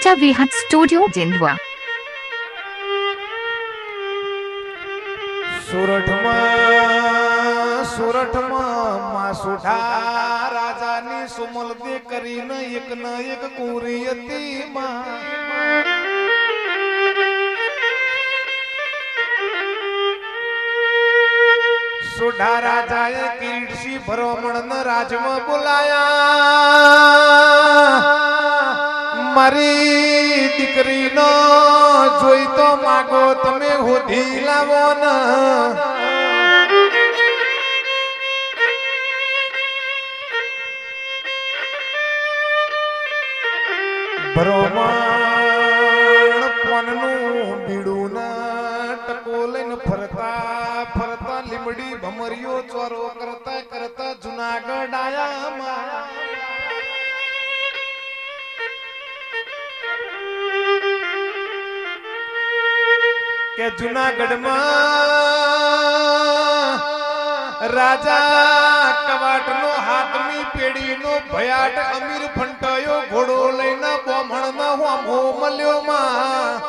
રાજા વિહત studio જેન્ડવા સુરઠમાં સુરઠમાં માં સુઠા રાજાની સુમલ દે કરીને એક ન એક કુરી હતી માં. સુઢા રાજાએ કિરીટસિંહ ભરોમણ રાજમાં બોલાયા. મારી દીકરીનો જોઈ તો માગો, તમે હોધી લાવો ને. ભરોમણ પનનું બીડું ના ટકો લઈને ફરતા ફરતા લીમડી ભમરીઓ ચોરો કરતા કરતા જુનાગઢ આયા જુનાગઢમાં રાજા કવાટનો હાથમી પેઢીનો ભયાટ અમીર ફંટાયો ઘોડો લઈને બોમણમાં હોમો મળ્યો માં.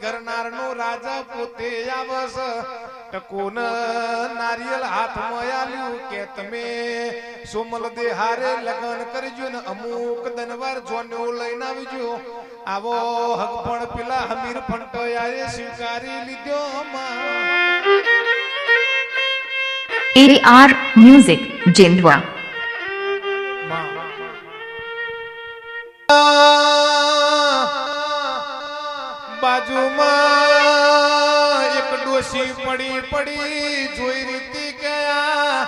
ઘરનાર નો રાજા પોતે આવસ ટકોન નારિયેલ હાથમાં આલ્યું કે તમે સોમલ દેહારે લગન કરજો ને અમુક દનવાર જોન્યો લઈને આવજો. આવો હક પણ પેલા હમીર ફંટોયાએ સ્વીકારી લીધો માં એ આર મ્યુઝિક જેન્ડવા બાજુમાં એક પડી પડી જોઈ રીતી કે આ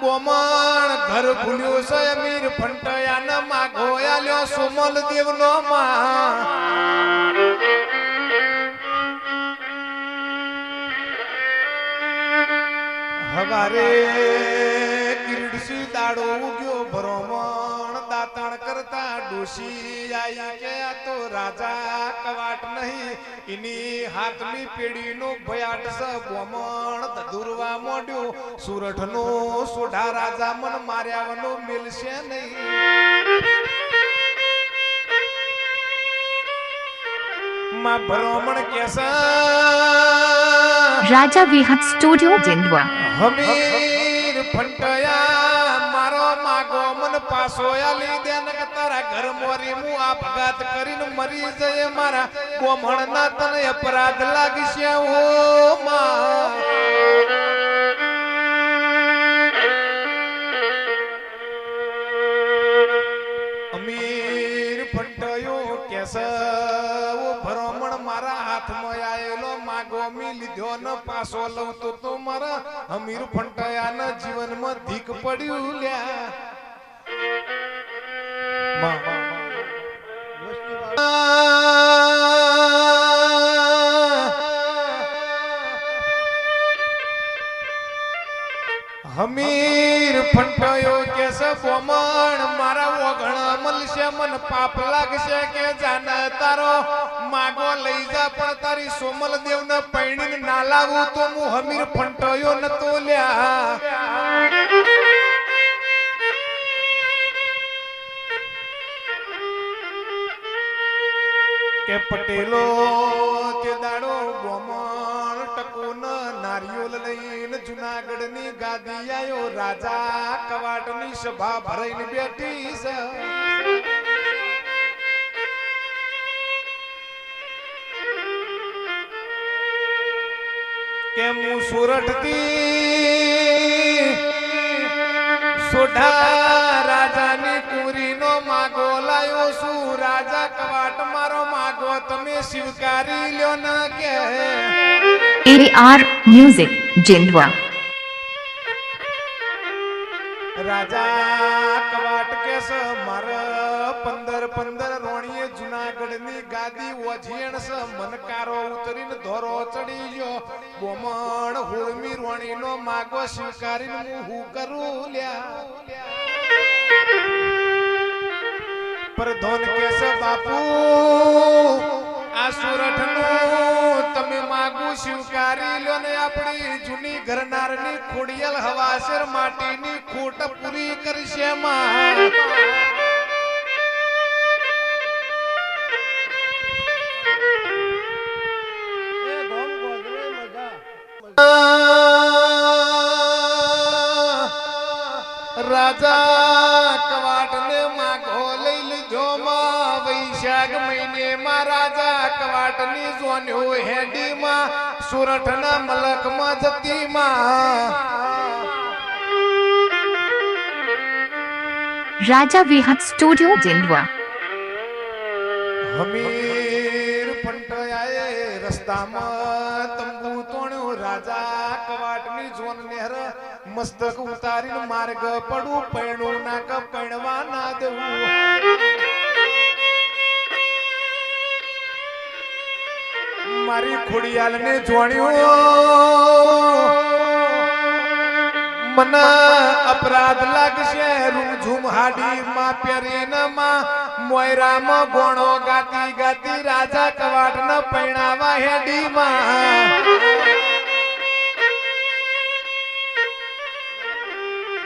બોમણ ઘર ભૂલ્યો છે મીર ફંટયા ન માગો આલ્યો સુમલ દેવનો માં હવારે કિરડસી દાડો ઉગ્યો કરતા ડોશી આઈ કે આ તો રાજા કવાટ નહીં. એની હાથની પેઢીનો ભયાટ સ બોમણ દુરવા મોડ્યો. સુરઠનો સોઢા રાજા મન માર્યાવનો મિલશે નહીં. માં ભ્રમણ કેસા. રાજા વિહત સ્ટુડિયો જિંદવા. હમીર ફંટયા મારો માગો મન પાસો આલી દે ને કે તારા ઘર મોરી હું આપઘાત કરીને મરી જઈએ મારા કોમણ ના તને અપરાધ લાગશે હો માં. અમીર ફંટયો કેસ ઓ મારા હાથમાં આયેલો માગો મી લીધો ન પાસો લવતો તો મારા અમીર ફંટયાના જીવનમાં ધીક પડ્યું લ્યા. માં, માં, હમીર ફંટયો કે છે બોમણ મારા ઓગણ મળશે મન પાપ લાગશે કે જાન તારો. માગો લઈ જા પણ તારી સોમલ દેવ ને પૈણીને ના લાવું તો હું હમીર ફંટયો ન તો લ્યા. કે પટેલો તે દાડો ટકોન નારિયોલ લઈને જુનાગઢની ગાદી આયો રાજા કવાટની સભા ભરાઈને બેઠી છે કે હું સુરતથી સોઢા રાજાની કુરીનો માગો લાયો છું. રાજા કવાટ મારો માગો, તમે સ્વીકારી લ્યો ન કે. આર મ્યુઝિક જેન્ડવા રાજા કવાટ કેસ મર પંદર પંદર રોણીએ જુનાગઢની ગાદી ઓજીણ સ મનકારો ઉતરીને ધોરો ચડી ગયો. બોમણ, હુળમી રોણી નો માગો સ્વીકારીને હું કરું લ્યા. પ્રધોન કેસ બાપુ આ સુરઠનું તમે માગું સ્વીકારી લો ને આપણી જૂની ઘરનારની ખોડિયલ હવાસર માટીની ખોટ પૂરી કરશે માં રાજા કવાટને માગો કવાટની જોન્યો હેડીમાં સુરઠના મલકમાં જતી માં રાજા વિહત સ્ટુડિયો જિંદવા. હમીર પંટયાએ રસ્તામાં તંબુ તોણ્યો રાજા કવાટની જોન નેહર મસ્તક ઉતારીને માર્ગ પડું પૈણું નાક પૈણવા ના દેવું. મારી ખોડિયાલને જોણ્યું. મને અપરાધ લાગશે, રૂમઝૂમ હાડી માં પહેરીને માં મોયરામાં ગોણો ગાતી ગાતી રાજા કવાટ ન પૈણાવા હેડી માં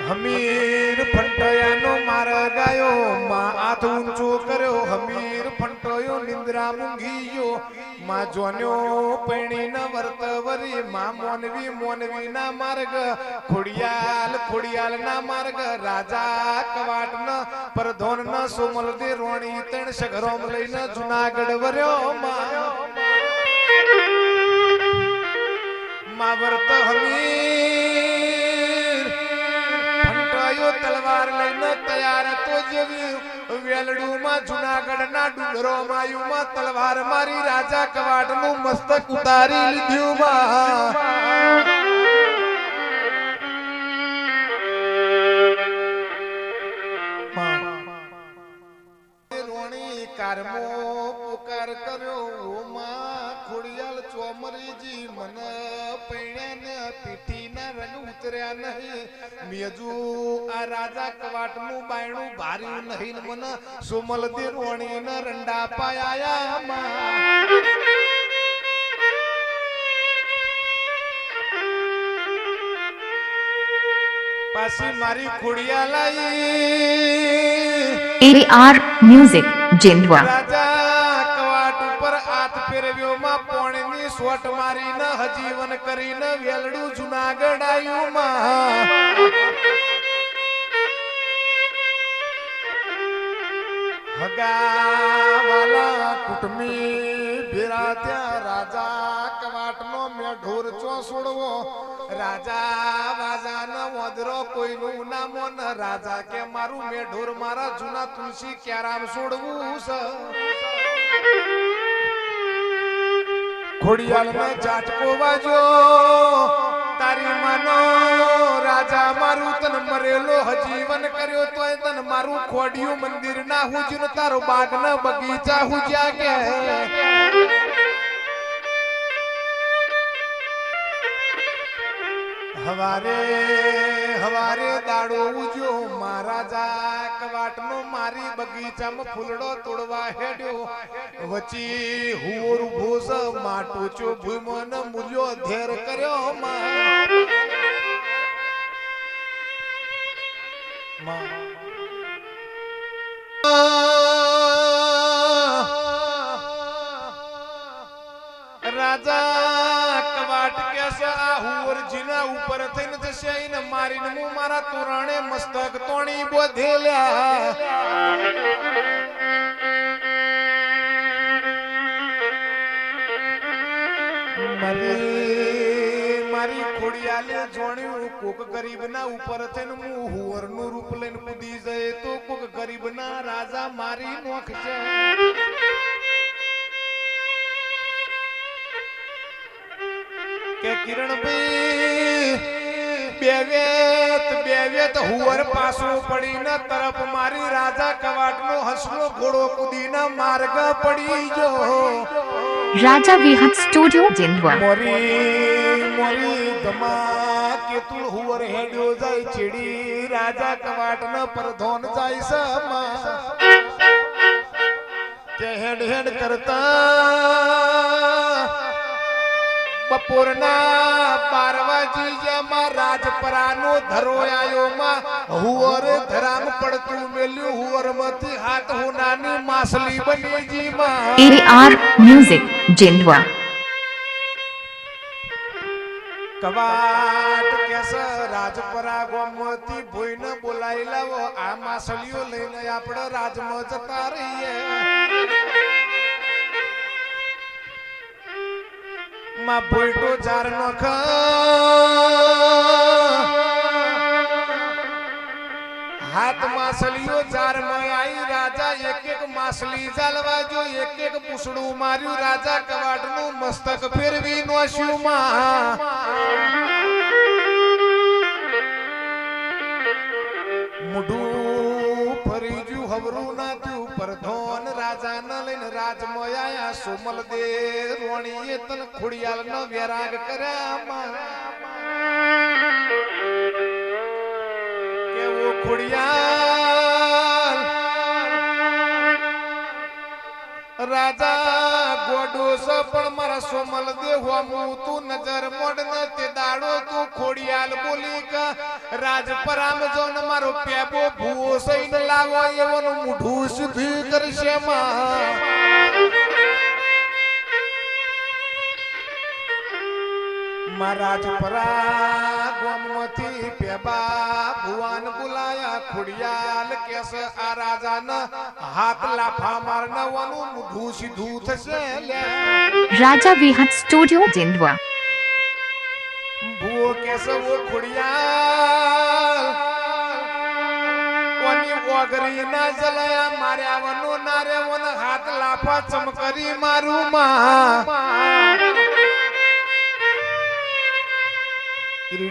હમીર ફંટયાનો માર ગાયો, માં હાથ ઊંચો કર્યો, હમીર ફંટયો, નિંદ્રા મૂંઘી ગયો માં જોન્યો, પૈણી ન વર્તવરી માં મોનવી મોનવી ના માર્ગ. ખોડિયાલ ખોડિયાલ ના માર્ગ. રાજા કવાટ ન પરધોન ન સુમલ દે રોણી તણ સગરોમ લઈને જુનાગઢ વર્યો માં. વર્ત હમીર તો જેવી વેલડું માં જુનાગઢ ના ડુંગરો માયુમાં તલવાર મારી રાજા કવાટનું મસ્તક ઉતારી લીધું માં. રોણી કારમો પુકાર કર્યો. મેજુ આ રાજા કવાટનું બાયણું ભાર્યું નહીં ને મન. સુમલ દેરોણી ને રંડા પાયા માં પાછી મારી ખોડિયા લાઈ. એ આર મ્યુઝિક જિંદવા સોટ મારીને હજીવન કરીને વેલડું જુનાગઢ આવ્યું માં. હગાવાલા કુટુંબી ભેરા રાજા કવાટનો મેઢોર ચો છોડવો રાજા વાજાનો વદરો કોઈનું ના મોન રાજા કે મારું મેઢોર મારા જૂના તુલસી ક્યારામ છોડવું છે ખોડિયાલ ને ચાટકો વાજો. તારી માનો, રાજા મારું તન મરેલો હજીવન કર્યો તોય તન મારું ખોડિયું મંદિર ના હુજ્યું તારો બાગ ના બગીચા હુજ્યા કે. હવારે હવારે દાડો ઉજો મહારાજા કવાટનો મારી બગીચામાં ફૂલડો તોડવા હેડ્યો. વચી હુર ભૂસ માટો ચો ભૂમન મૂલ્યો ધેર કર્યો માં આ ઉપર થઈને જશે એને મારીને હું મારા તોરણે મસ્તક તોણી બોધેલ્યા મારી ખોડિયાલે જોણ્યું, કોક ગરીબના ઉપર થઈને હું હુવરનું રૂપ લઈને કૂદી જાય તો કોક ગરીબના રાજા મારી નોખ છે કે બેવેત બેવેત હુવર પાછું પડીને તરફ મારી રાજા કવાટનો હસલો ઘોડો કુદીને માર્ગ પડી ગયો. રાજા વિહત સ્ટુડિયો જિંદવા મોરી મોરી ધમા કેતુલ હુવર હેડ્યો જાય ચીડી. રાજા કવાટ ન પરધોન જાય સમા. કે હેડ હેડ કરતા બપોરના બાર વાગી જ્યામાં રાજપરાનો ધરોયાયોમાં હુવર ધરામ પડતું મેલ્યું હુવરમાંથી હાથ હુનાની માસલી બની જીમાં AR મ્યુઝિક જેન્ડવા કવાટ કેસ રાજપરા ગોમતી ભોઈને બોલાઈ લાવો આ માસલીઓ લઈને આપણે રાજમાં જતા રહીએ. માં ભોઈટો ચાર નખ હાથ માસલીઓ ચારમાં રાજા એક એક માસલી જાલવા જો, એક એક પૂછડું માર્યું, રાજા કવાટનું મસ્તક ફેરવી નોશ્યું માં. મોઢું ફરી જ્યું હવરું ના પર પરધોન રાજા ન લઈને રાજમાં આયા સુમલ દે રોણીએ તન ખુડિયાલ નો વેરાગ કર્યા. કેવો ખોડિયાલ રાજા ગોડો છે પણ મારા સોમલ દે હોમું તું નજર મોડ ન તે દાડો તું ખોડિયાલ બોલી કા રાજપરામ મારો પેપો ભૂવો સૈન લાવો, એવોનું મુઢું સીધી કરશે મહારાજ પરા પેબા ભુવાન બોલાયા ખુડિયાલ કેસ આ રાજાના હાથ લાફા મારનવાનું મુઢું સીધું થશે લે. વિહત સ્ટુડિયો Studio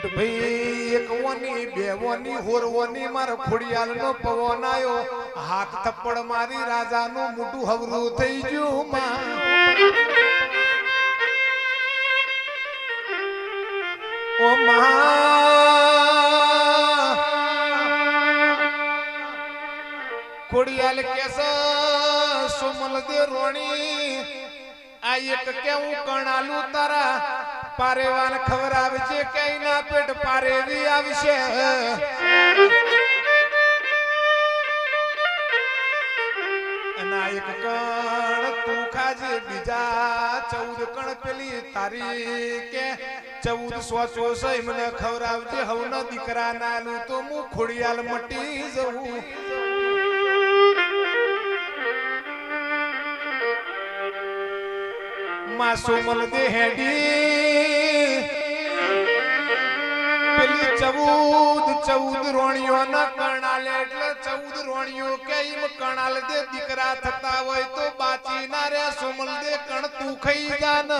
ભાઈ એક વની બે વની હોર માર ખોડિયાલ નો પવન આયો. હાથ થપ્પડ મારી રાજાનું મોટું હવરું થઈ ગયું ઓ માં ખોડિયાલ કેસ રોણી આ એક કેવું કણાલું તારા પારેવાન ખબર આવશે ના પેટ પારેવી આવશે. એક કણ તું ખાજે, બીજા ચૌદ કણ પેલી તારી કે ચૌદ સોચો સહી મને ખવડાવજે હવનો દીકરા નાનું તો હું ખોડિયાલ મટી જવું માસુમલ દે હેડી ચૌદ ચૌદ રોણીઓ ના કરણાલે એટલે ચૌદ રોણીઓ કેમ કણાલ દે દીકરા થતા હોય તો બાચી ના રે સુમલ દે કણ તું ખાઈ જાન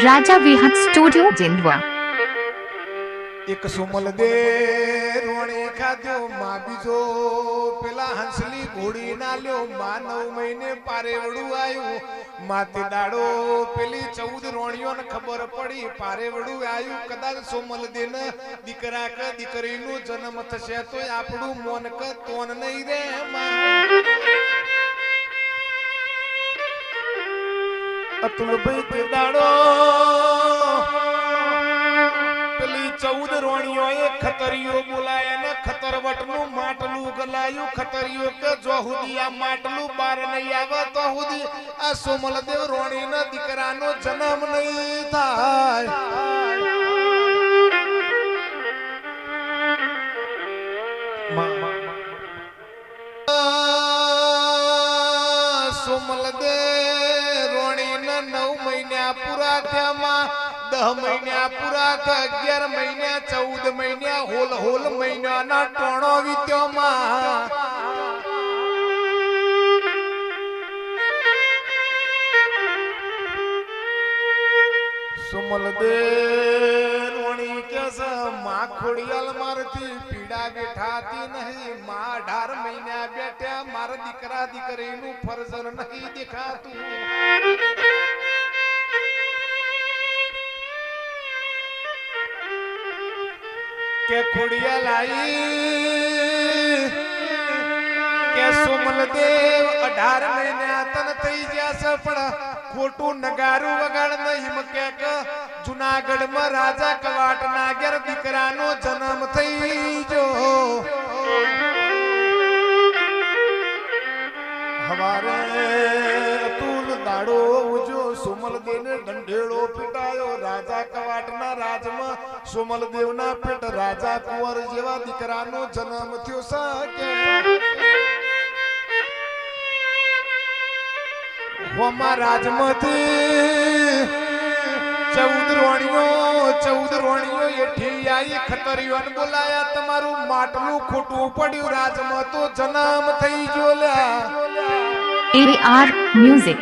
રાજા વિહત સ્ટુડિયો Jindwa. એક સુમલ દે રોણી ખાધો માં બીજો પેલા હંસલી ઘોડી ના લ્યો. માં નવ મહિને પારેવડું આવ્યું માતે દાડો. પેલી ચૌદ રોણીઓ ને ખબર પડી. પારેવડું આવ્યું કદાચ સોમલ દિન દીકરા કે દીકરીનો જન્મ થશે તો આપણું મોન કે તોન નહીં રે, માં. અતુલભાઈ તે દાડો. પેલી ચૌદ રોણીઓ એ ખતરીઓ બોલાય ને ખતરવટનું માટલું ગલાયું ખતરીઓ કે જો આ માટલું બાર નહીં આવે તો હુદી. આ સોમલદેવ રોણી ના દીકરાનો જન્મ નહીં થાય. સોમલ દે રોણી નવ મહિના પૂરા થયામાં દહ મહિના પૂરા થયા, અગિયાર મહિના, ચૌદ મહિના, હોલ હોલ મહિનાના ટોણો વીત્યોમાં સુમલ દે રોણી કે છે માં ખોડિયાલ મારથી પીડા બેઠાતી નહીં. માં અઢાર મહિના બેઠ્યા, મારા દીકરા દીકરીનું ફરજન નહીં દેખાતું. કે ખોડિયાલ લાઈ, કે સુમલદેવ અઢાર મહિના તન થઈ જશે પણ ખોટું નગારું વગાડ નહીં કે કે જુનાગઢમાં રાજા કવાટ નાગર દીકરાનો જન્મ થઈ જો હવારે તુલ દાડો ઉજો સોમલદેવને દંડેળો પીટાયો, રાજા કવાટના રાજમાં સોમલદેવના પેટ રાજા કુંવર જેવા દીકરાનો જન્મ થયો સાકે હોમા રાજમાંથી ચૌદ રોણીઓ ચૌદ રોણીઓ એઠી આઈ ખતરીઓને બોલાયા તમારું માટલું ખોટું પડ્યું રાજમાં તો જન્મ થઈ ગયો લ્યા. AR Music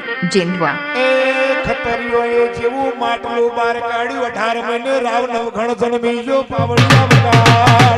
ખતરીઓ એ જેવું માટલું બાર કાઢ્યું. અઢાર મહિને રાવ નવઘણ જન્મી જો પાવડિયા